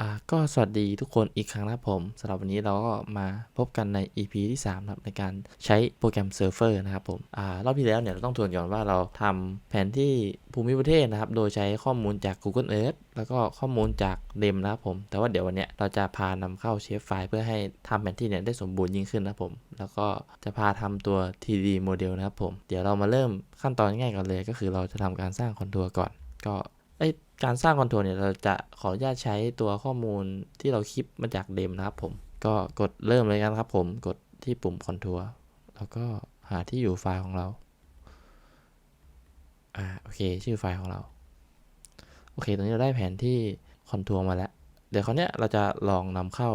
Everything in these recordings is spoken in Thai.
อ่าก็สวัสดีทุกคนอีกครั้งนะครับผมสำหรับวันนี้เราก็มาพบกันใน EP ที่3นะครับในการใช้โปรแกรมเซิร์ฟเวอร์นะครับผมอ่ารอบที่แล้วเนี่ยเราต้องทวนก่อนว่าเราทำแผนที่ภูมิประเทศนะครับ โดยใช้ข้อมูลจาก Google Earth แล้วก็ข้อมูลจากเดมนะครับผม แต่ว่าเดี๋ยววันเนี้ยเราจะพานำเข้าเชฟไฟล์เพื่อให้ทำแผนที่เนี่ยได้สมบูรณ์ยิ่งขึ้นนะครับผม แล้วก็จะพาทำตัว 3D โมเดลนะครับผม เดี๋ยวเรามาเริ่มขั้นตอนง่ายๆกันเลย ก็คือเราจะทำการสร้างคอนทัวร์ก่อน ก็ ไอการสร้างคอนโทรลเนี่ยเราจะขออนุญาตใช้ตัวข้อมูลที่เราคลิปมาจากเดมนะครับผม ก็กดเริ่มเลยกันครับผมกดที่ปุ่มคอนทัวร์แล้วก็หาที่อยู่ไฟล์ของเรา อ่าโอเค ชื่อไฟล์ของเรา โอเค ตอนนี้เราได้แผนที่คอนทัวร์มาแล้ว เดี๋ยวคราวนี้เราจะลองนำเข้า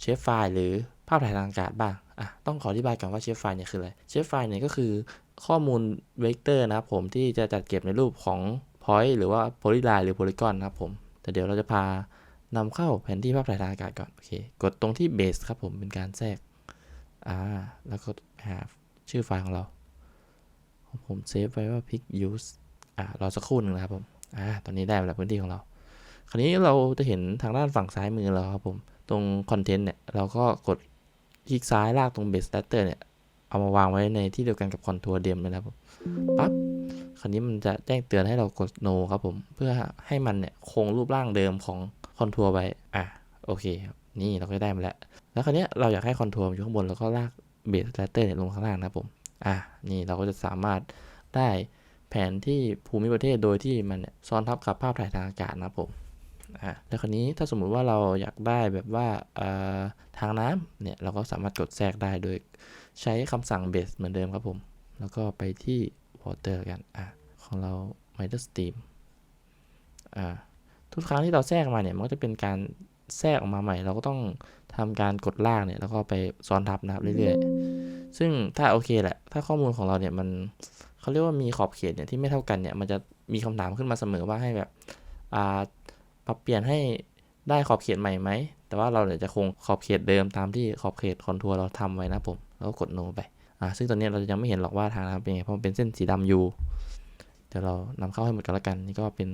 เชฟไฟล์หรือภาพถ่ายทางอากาศบ้าง อะ ต้องขออธิบายก่อนว่าเชฟไฟล์เนี่ยคืออะไร เชฟไฟล์เนี่ยก็คือข้อมูลเวกเตอร์นะครับผมที่จะจัดเก็บในรูปของ point หรือว่า polyline หรือ polygon นะครับผม แต่เดี๋ยวเราจะพานำเข้าแผนที่ภาพถ่ายทางอากาศก่อน โอเค กดตรงที่ base ครับผม เป็นการแทรก อ่า แล้วก็หาชื่อไฟล์ของเราของผมเซฟไว้ว่า pick use อ่ารอสักครู่หนึ่งนะครับผม อ่า ตอนนี้ได้แล้วพื้นที่ของเรา คราวนี้เราจะเห็นทางด้านฝั่งซ้ายมือเราครับผม ตรง content เนี่ย เราก็กดคลิกซ้ายลากตรง base data เนี่ย เอามาวางไว้ในที่เดียวกันกับ contour เดิมเลยนะครับปั๊บ ราวนี้มันจะแจ้งเตือนให้เรากด no ครับผม เพื่อให้มันเนี่ยคงรูปร่างเดิมของคอนทัวร์ไว้ อะ โอเคครับ นี่เราก็ได้มาแล้ว แล้วคราวนี้เราอยากให้คอนทัวร์อยู่ข้างบน แล้วก็ลากเบสแลเตอร์เนี่ยลงข้างล่างนะครับผม อะ นี่เราก็จะสามารถได้แผนที่ภูมิประเทศโดยที่มันเนี่ยซ้อนทับกับภาพถ่ายทางอากาศนะครับผมอะแล้วคราวนี้ถ้าสมมุติว่าเราอยากได้แบบว่าทางน้ำเนี่ยเราก็สามารถกดแทรกได้โดยใช้คำสั่งเบสเหมือนเดิมครับผม แล้วก็ไปที่ water กันอะของเรา middle stream อ่าทุกครั้งที่เราแทรกมาเนี่ยมันก็จะเป็นการแทรกออกมาใหม่ เราก็ต้องทำการกดลากเนี่ยแล้วก็ไปซ้อนทับนะครับเรื่อยๆ ซึ่งถ้าโอเคแหละ ถ้าข้อมูลของเราเนี่ยมันเขาเรียกว่ามีขอบเขตเนี่ยที่ไม่เท่ากันเนี่ยมันจะมีคำถามขึ้นมาเสมอว่าให้แบบอ่าปรับเปลี่ยนให้ได้ขอบเขตใหม่ไหม แต่ว่าเราเนี่ยจะคงขอบเขตเดิมตามที่ขอบเขตคอนทัวร์เราทำไว้นะผม แล้วก็กด no ไป อ่าซึ่งตอนนี้เรายังไม่เห็นหรอกว่าทางน้ำเป็นไงเพราะมันเป็นเส้นสีดำอยู่เดี๋ยวเรานำเข้าให้หมดกันละกันนี่ก็เป็น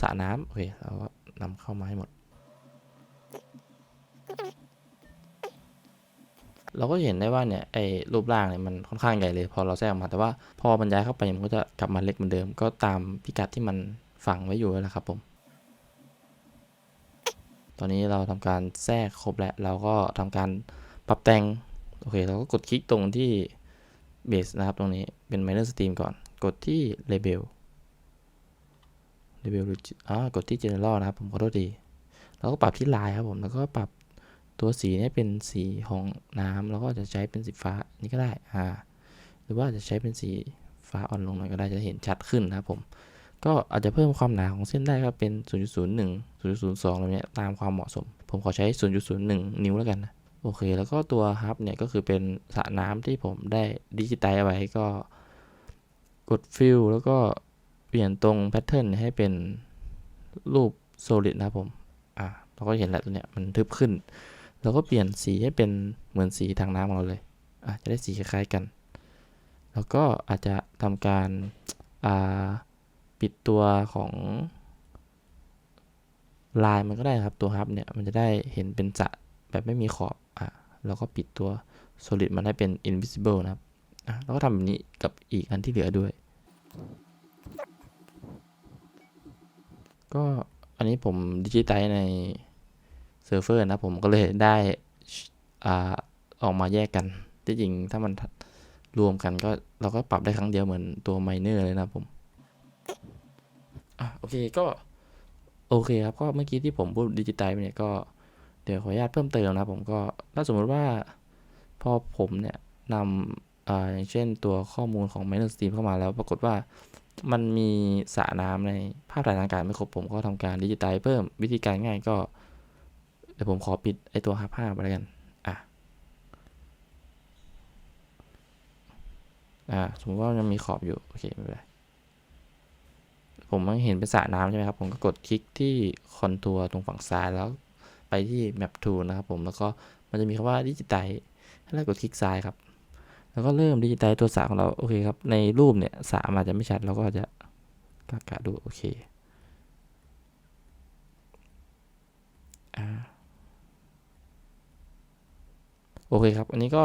สระน้ำโอเคเราก็นำเข้ามาให้หมด เราก็เห็นได้ว่าเนี่ยไอ้รูปร่างเนี่ยมันค่อนข้างใหญ่เลยพอเราแทรกมาแต่ว่าพอมันย้ายเข้าไปมันก็จะกลับมาเล็กเหมือนเดิม ก็ตามพิกัดที่มันฝังไว้อยู่แล้วครับผม ตอนนี้เราทำการแทรกครบแล้วเราก็ทำการปรับแต่ง โอเค เราก็กดคลิกตรงที่ base นะครับตรงนี้เป็น minor stream ก่อน กดที่ label label อ่ากดที่ general นะครับ ผมขอโทษดีเราก็ปรับที่ลายครับผม แล้วก็ปรับตัวสีนี้เป็นสีของน้ำแล้วก็จะใช้เป็นสีฟ้านี่ก็ได้อ่าหรือว่าจะใช้เป็นสีฟ้าอ่อนลงหน่อยก็ได้จะเห็นชัดขึ้นนะครับผมก็อาจจะเพิ่มความหนาของเส้นได้ก็เป็น 0.01 0.02อะไรเนี้ยตามความเหมาะสม ผมขอใช้ 0.01 นิ้วแล้วกันนะ โอเค แล้วก็ตัวฮับเนี่ยก็คือเป็นสระน้ำที่ผมได้ดิจิตายไว้ก็กดฟิลแล้วก็เปลี่ยนตรงแพทเทิร์นให้เป็นรูปโซลิดนะครับผม อะเราก็เห็นแล้วตัวเนี้ยมันทึบขึ้นเราก็เปลี่ยนสีให้เป็นเหมือนสีทางน้ำของเราเลย อะจะได้สีคล้ายๆกัน แล้วก็อาจจะทำการ อ่า ปิดตัวของลายมันก็ได้ครับตัวฮับเนี่ยมันจะได้เห็นเป็นสระแบบไม่มีขอบ แล้วก็ปิดตัว solid มันให้เป็น invisible นะครับแล้วก็ทำแบบนี้กับอีกอันที่เหลือด้วย ก็อันนี้ผมดิจิตายในเซิร์ฟเวอร์นะผมก็เลยได้อ่าออกมาแยกกัน ที่จริงถ้ามันรวมกันก็เราก็ปรับได้ครั้งเดียวเหมือนตัวไมเนอร์เลยนะผมอะโอเคก็ โอเคครับ ก็เมื่อกี้ที่ผมพูดดิจิตายไปเนี่ยก็ เดี๋ยวขออนุญาตเพิ่มเติมนะผมก็ถ้าสมมติว่าพอผมเนี่ยนำอ่าอย่างเช่นตัวข้อมูลของ Minor Stream เข้ามาแล้วปรากฏว่ามันมีสระน้ำในภาพถ่ายทางกาศไม่ครบผมก็ทำการดิจิตายเพิ่มวิธีการง่ายก็เดี๋ยวผมขอปิดไอตัวฮับภาพไปแล้วกันอะอ่าสมมติว่ามันมีขอบอยู่ โอเคไม่เป็นไรผมมันเห็นเป็นสระน้ำใช่ไหมครับ ผมก็กดคลิกที่คอนทัวร์ตรงฝั่งซ้ายแล้ว ไปที่ map tool นะครับผมแล้วก็มันจะมีคำว่าดิจิตไลให้เรากดคลิกซ้ายครับ แล้วก็เริ่มดิจิตไลตัวสาของเราโอเคครับในรูปเนี่ยสามอาจจะไม่ชัดเราก็จะกะกะดูโอเคโอเคครับ อันนี้ก็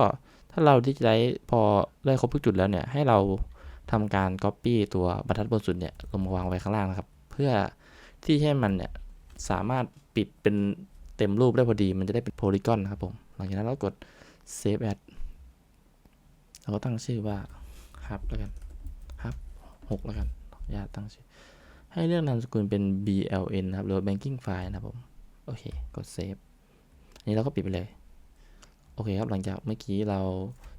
ถ้าเราดิจิไลพอได้ครบทุกจุดแล้วเนี่ยให้เราทำการปปี้ตัวบรรทัดบนสุดเนี่ยลงมาวางไว้ข้างล่างนะครับ เพื่อที่ให้มันเนี่ยสามารถปิดเป็น เต็มรูปได้พอดีมันจะได้เป็นโพลีกอนนะครับผมหลังจากนั้นเรากด Save as เราก็ตั้งชื่อว่า hub แล้วกัน hub 6แล้วกันออนุญาตั้งชื่อ ให้เลือกนามสกุลเป็น bln นะครับหรือ banking file นะครับผม โอเค กด save อันนี้เราก็ปิดไปเลย โอเคครับ หลังจากเมื่อกี้เรา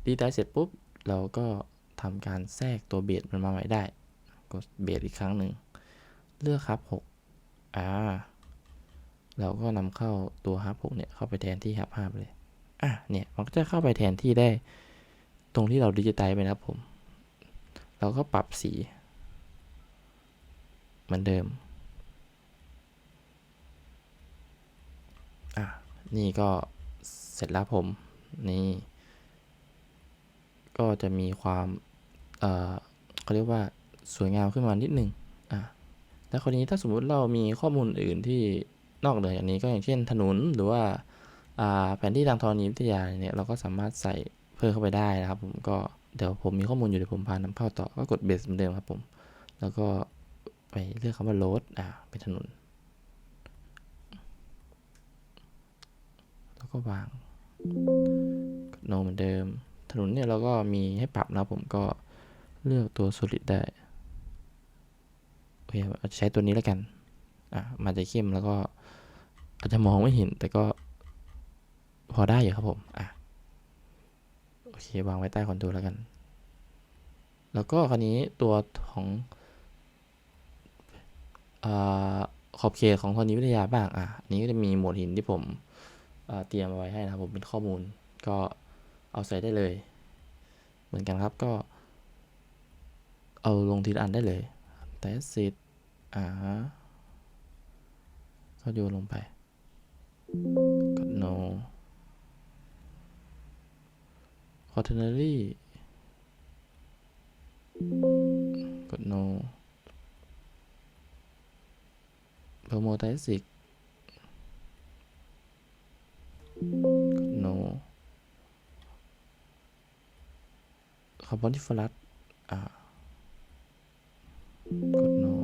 ดีไซน์เสร็จปุ๊บ เราก็ทำการแทรกตัวเบสมันมาใหม่ได้ กดเบสอีกครั้งหนึ่ง เลือกครับ 6 อ่า เราก็นำเข้าตัวฮับ6เนี่ยเข้าไปแทนที่ฮับ5ไปเลย อะ เนี่ย มันก็จะเข้าไปแทนที่ได้ ตรงที่เราดิจิตอลไปนะครับผม เราก็ปรับสี เหมือนเดิม อะ นี่ก็เสร็จแล้วผม นี่ ก็จะมีความ เอ่อเขาเรียกว่าสวยงามขึ้นมานิดนึง อะ แล้วคราวนี้ถ้าสมมุติเรามีข้อมูลอื่นที่ นอกเหนือจากนี้ก็อย่างเช่นถนนหรือว่าแผนที่ทางธรณีวิทยาเนี่ยเราก็สามารถใส่เพิ่มเข้าไปได้นะครับ ผมก็เดี๋ยวผมมีข้อมูลอยู่เดี๋ยวผมพานำเข้าต่อก็กดเบสเหมือนเดิมครับผม แล้วก็ไปเลือกคำว่า road อ่าเป็นถนน แล้วก็วางกด no เหมือนเดิม ถนนเนี่ยเราก็มีให้ปรับนะผมก็เลือกตัว solid ได้โอเคจะใช้ตัวนี้แล้วกันอะมันจะเข้มแล้วก็ อาจจะมองไม่เห็นแต่ก็พอได้อยู่ครับผม อะ โอเค วางไว้ใต้คอนโทรลแล้วกัน แล้วก็คราวนี้ตัวของอขอบเขตของธรณีวิทยาบ้าง อะอันนี้ก็จะมีหมวดหินที่ผมเตรียมเอาไว้ให้นะครับผมเป็นข้อมูล ก็เอาใส่ได้เลย เหมือนกันครับก็ เอาลงทีละอันได้เลยแต่สิทอ่าก็โยนลงไป กด no quaternary กด no p r o m o t i s i c กด no carbon f o r u s อ่ากด no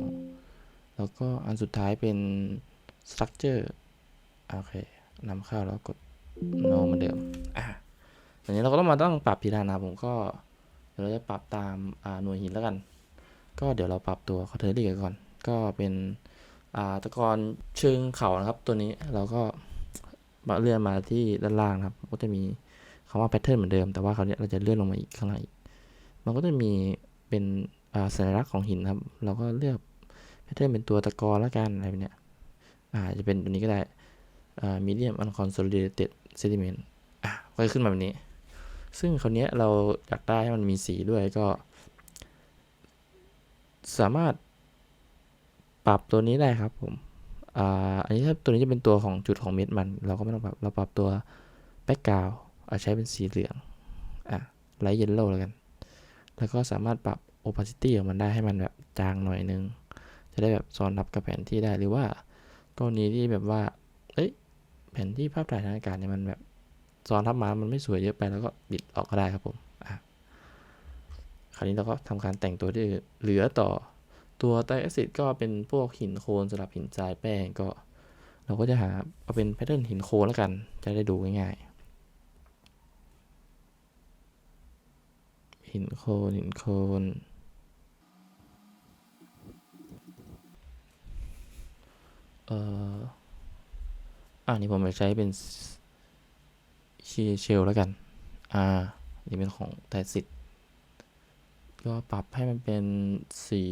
แล้วก็อันสุดท้ายเป็น structure อะ โอเคนำเข้าแล้วกด no เหมือนเดิม อะทีนี้เราก็ต้องมาต้องปรับทีละนะผมก็เดี๋ยวเราจะปรับตามอ่าหน่วยหินแล้วกัน ก็เดี๋ยวเราปรับตัวคอเทอรี่ก่อน ก็เป็นอ่าตะกอนเชิงเขานะครับ ตัวนี้เราก็มาเลื่อนมาที่ด้านล่างนะครับ ก็จะมีคำว่าแพทเทิร์นเหมือนเดิม แต่ว่าคราวนี้เราจะเลื่อนลงมาอีกข้างในอีกมันก็จะมีเป็นอ่าสัญลักษณ์ของหินนะครับ เราก็เลือกแพทเทิร์นเป็นตัวตะกอนแล้วกันอะไรแบบเนี้ยอ่าจะเป็นตัวนี้ก็ได้ อ่า medium unconsolidated sediment อะก็จะขึ้นมาแบบนี้ ซึ่งคราวนี้เราอยากได้ให้มันมีสีด้วยก็ สามารถปรับตัวนี้ได้ครับผมอ่าอันนี้ถ้าตัวนี้จะเป็นตัวของจุดของเม็ดมัน เราก็ไม่ต้องปรับ เราปรับตัวแบ็กกราวอาใช้เป็นสีเหลือง อะไลท์เยลโล่แล้วกัน แล้วก็สามารถปรับ opacity ของมันได้ให้มันแบบจางหน่อยนึง จะได้แบบซ้อนรับกับแผนที่ได้หรือว่า กรณีที่แบบว่า แผนที่ภาพถ่ายทางอากาศเนี่ยมันแบบซ้อนทับมา มันไม่สวยเยอะไปแล้วก็บิดออกก็ได้ครับผมอะคราวนี้เราก็ทำการแต่งตัวที่เหลือต่อตัวไตรแอซิดก็เป็นพวกหินโคลนสำหรับหินทรายแป้งก็ เราก็จะหาเอาเป็นแพทเทิร์นหินโคลนแล้วกัน จะได้ดูง่ายๆ หินโคลนหินโคลนเอ่อ อันนี้ผมจะใช้เป็นชีเชลแล้วกัน อ่า นี่เป็นของไตรแอซิดก็ปรับให้มันเป็นสี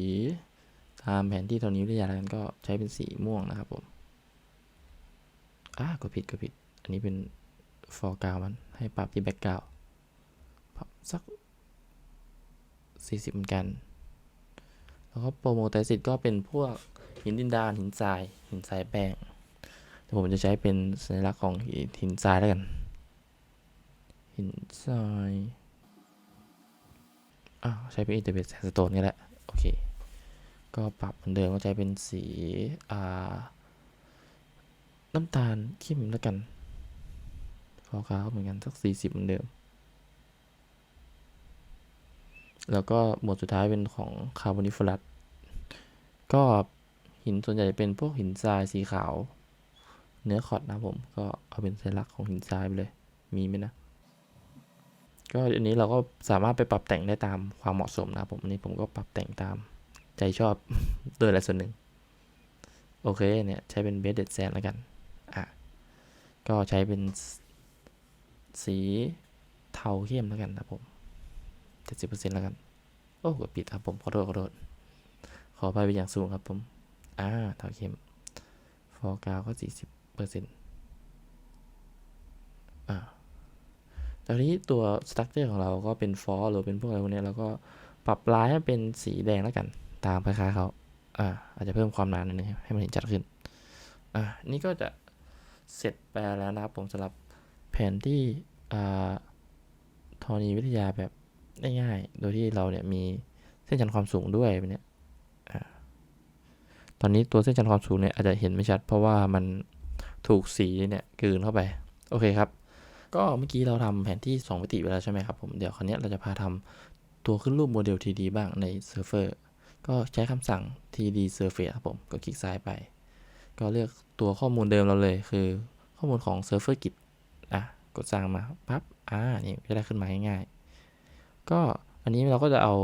ตามแผนที่ตอนนี้วิทยาแล้วกันก็ใช้เป็นสีม่วงนะครับผม อ่ากดผิดกดผิด อันนี้เป็น foreground มันให้ปรับที่ background ปรับสัก 40 เหมือนกัน แล้วก็โปรโมไตซิตก็เป็นพวกหินดินดานหินทรายหินทรายแป้ง แต่ผมจะใช้เป็นสัญลักษณ์ของหินทรายแล้วกัน หินทรายอ่าใช้เป็นอินเตอร์เบสแซนสโตนนี่แหละ โอเค ก็ปรับเหมือนเดิมก็ใช้เป็นสี อ่า น้ำตาลเข้มแล้วกันขออคาวเหมือนกันสักสี่สิบเหมือนเดิม แล้วก็หมวดสุดท้ายเป็นของคาร์บอนิฟลัสก็หินส่วนใหญ่จะเป็นพวกหินทรายสีขาว เนื้อขอดนะผมก็เอาเป็นสัญลักษณ์ของหินทรายไปเลยมีไหมนะ ก็อันนี้เราก็สามารถไปปรับแต่งได้ตามความเหมาะสมนะผมอันนี้ผมก็ปรับแต่งตามใจชอบโดยอะไรส่วนหนึ่ง โอเคเนี่ย ใช้เป็นเบสเด็ดแซนแล้วกัน อะ ก็ใช้เป็นสีเทาเข้มแล้วกันนะผมเจ็ดสิบเปอร์เซ็นต์แล้วกัน โอ้กดปิดครับผม ขอโทษขอโทษ ขอไปเป็นอย่างสูงครับผม อ่า เทาเข้ม ฟอร์กาวก็สี่สิบ เปอร์เซ็นต์อ่าตอนนี้ตัวสตั๊กเจอร์ของเราก็เป็นฟอร์หรือเป็นพวกอะไรพวกนี้เราก็ปรับลายให้เป็นสีแดงแล้วกัน ตามคล้ายๆเขาอ่าอาจจะเพิ่มความหนาหน่อยนึงให้มันเห็นชัดขึ้น อ่านี่ก็จะเสร็จไปแล้วนะครับผมสำหรับแผนที่อ่าธรณีวิทยาแบบง่ายๆ โดยที่เราเนี่ยมีเส้นชันความสูงด้วยเนี้ยตอนนี้ตัวเส้นชันความสูงเนี่ยอาจจะเห็นไม่ชัด เพราะว่ามัน ถูกสีเนี่ยกลืนเข้าไป โอเคครับ ก็เมื่อกี้เราทำแผนที่ 2 มิติไปแล้วใช่ไหมครับผมเดี๋ยวคราวนี้เราจะพาทำตัวขึ้นรูปโมเดล 3D บ้างในเซิร์ฟเวอร์ก็ใช้คำสั่ง 3D Surface ครับผมก็คลิกซ้ายไป ก็เลือกตัวข้อมูลเดิมเราเลยคือข้อมูลของเซิร์ฟเวอร์กิจอะกดสร้างมาปั๊บอ่านี่จะได้ขึ้นมาง่ายๆ ก็อันนี้เราก็จะเอา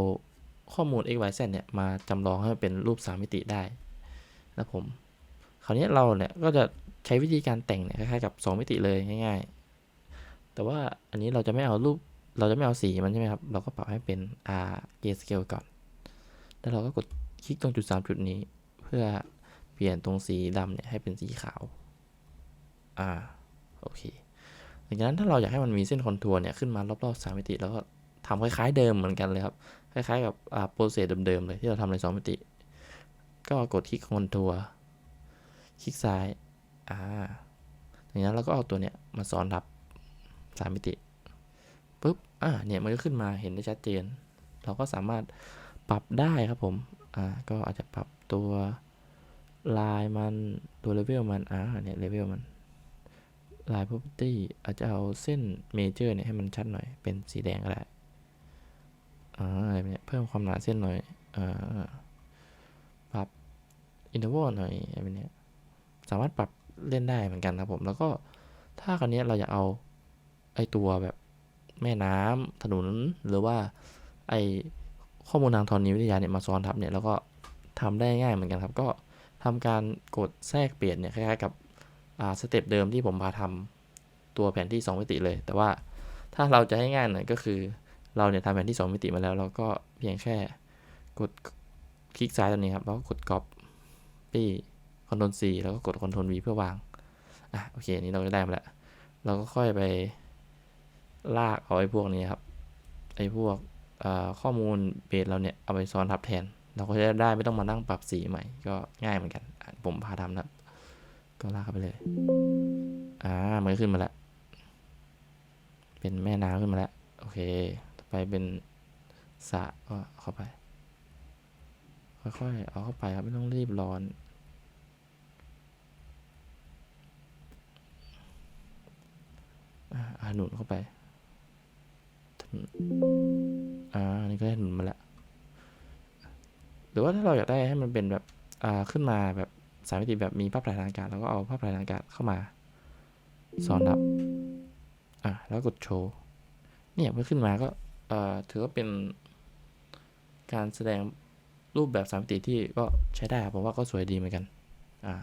ข้อมูล x y z เนี่ยมาจำลองให้เป็นรูป 3 มิติได้นะผม คราวนี้เราเนี่ยก็จะ ใช้วิธีการแต่งเนี่ยคล้ายๆกับ 2 มิติเลยง่าย ๆ แต่ว่าอันนี้เราจะไม่เอารูปเราจะไม่เอาสีมันใช่ไหมครับ เราก็ปรับให้เป็น r grayscale ก่อน แล้วเราก็กดคลิกตรงจุด 3 จุดนี้ เพื่อเปลี่ยนตรงสีดำเนี่ยให้เป็นสีขาว อ่า โอเคหลังจากนั้นถ้าเราอยากให้มันมีเส้นคอนทัวร์เนี่ยขึ้นมารอบๆ3มิติ แล้วก็ทำคล้ายๆเดิมเหมือนกันเลยครับ คล้ายๆกับอ่าโปรเซสเดิมๆเลยที่เราทำใน2มิติ ก็กดคลิกคอนทัวร์คลิกซ้าย อ่าอย่างนั้นเราก็เอาตัวเนี้ยมาซ้อนทับสามมิติปุ๊บอ่าเนี่ยมันก็ขึ้นมาเห็นได้ชัดเจน เราก็สามารถปรับได้ครับผมอ่าก็อาจจะปรับตัวลายมันตัวเลเวลมันอ่าเนี่ยเลเวลมันลาย property อาจจะเอาเส้นเมเจอร์เนี่ยให้มันชัดหน่อยเป็นสีแดงก็ได้อ่าอะไรเนี่ยเพิ่มความหนาเส้นหน่อยอ่าปรับอินเทอร์วลหน่อยอะไรเนี้ยสามารถปรับ เล่นได้เหมือนกันครับผมแล้วก็ถ้าคราวนี้เราอยากเอาไอตัวแบบแม่น้ำถนนหรือว่าไอข้อมูลทางธรณีวิทยาเนี่ยมาซ้อนทับเนี่ยแล้วก็ทำได้ง่ายเหมือนกันครับ ก็ทำการกดแทรกเปลี่ยนเนี่ยคล้ายๆกับอ่าสเต็ปเดิมที่ผมพาทำตัวแผนที่ 2 มิติเลย แต่ว่าถ้าเราจะให้ง่ายหน่อยก็คือ เราเนี่ยทำแผนที่ 2 มิติมาแล้ว เราก็เพียงแค่กดคลิกซ้ายตรงนี้ครับแล้วก็กด copy คอนโทรล C แล้วก็กดคอนโทรล V เพื่อวาง อะ โอเค นี้เราก็ได้มาแล้ว เราก็ค่อยไปลากเอาไอ้พวกนี้ครับ ไอ้พวกข้อมูลเบสเราเนี่ย เอาไปซ้อนทับแทน เราก็จะได้ไม่ต้องมานั่งปรับสีใหม่ ก็ง่ายเหมือนกัน ผมพาทำนะก็ลากไปเลย อ่า มันขึ้นมาแล้ว เป็นแม่น้ำขึ้นมาแล้ว โอเค ต่อไปเป็นสระก็เข้าไป ค่อยๆ เอาเข้าไปครับ ไม่ต้องรีบร้อน อ่าหนุนเข้าไปอ่านี่ก็ได้หนุนมาแล้วหรือว่าถ้าเราอยากได้ให้มันเป็นแบบอ่าขึ้นมาแบบสามมิติแบบมีภาพถ่ายทางอากาศเราก็เอาภาพถ่ายทางอากาศเข้ามาซ้อนทับอ่าแล้วกดโชว์เนี่ยเมื่อขึ้นมาก็อ่าถือว่าเป็นการแสดงรูปแบบสามมิติที่ก็ใช้ได้ผมว่าก็สวยดีเหมือนกันอ่า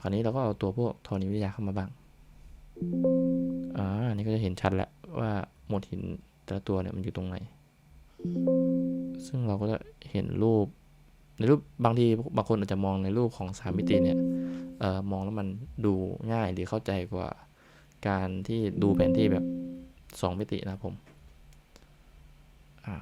คราวนี้เราก็เอาตัวพวกธรณีวิทยาเข้ามาบ้าง อ่านี่ก็จะเห็นชัดแล้วว่าหมวดหินแต่ละตัวเนี่ยมันอยู่ตรงไหน ซึ่งเราก็จะเห็นรูป ในรูปบางทีบางคนอาจจะมองในรูปของสามมิติเนี่ยเอ่อมองแล้วมันดูง่ายหรือเข้าใจกว่าการที่ดูแผนที่แบบสองมิตินะครับผมอ่า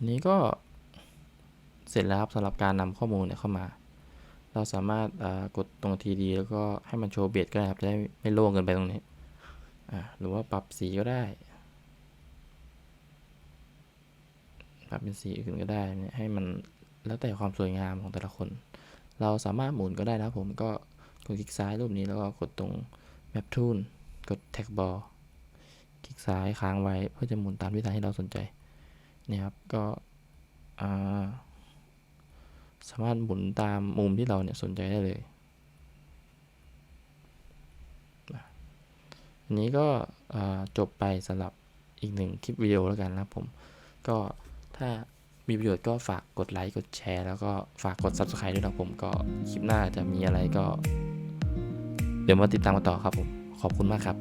อันนี้ก็เสร็จแล้วครับสำหรับการนำข้อมูลเนี่ยเข้ามา เราสามารถกดตรงทีดีแล้วก็ให้มันโชว์เบสก็ได้ครับจะได้ไม่โล่งเกินไปตรงนี้หรือว่าปรับสีก็ได้ปรับเป็นสีอื่นก็ได้ให้มันแล้วแต่ความสวยงามของแต่ละคน เราสามารถหมุนก็ได้นะครับผมก็กดคลิกซ้ายรูปนี้แล้วก็กดตรง Map Tool กด Tag Ball คลิกซ้ายค้างไว้เพื่อจะหมุนตามทิศทางที่เราสนใจ เนี่ยครับก็สามารถหมุนตามมุมที่เราเนี่ยสนใจได้เลยอันนี้ก็จบไปสำหรับอีกหนึ่งคลิปวิดีโอแล้วกันนะครับผม ก็ถ้ามีประโยชน์ก็ฝากกดไลค์กดแชร์ แล้วก็ฝากกด Subscribe ด้วยนะผมก็คลิปหน้าจะมีอะไรก็ เดี๋ยวมาติดตามกันต่อครับผม ขอบคุณมากครับ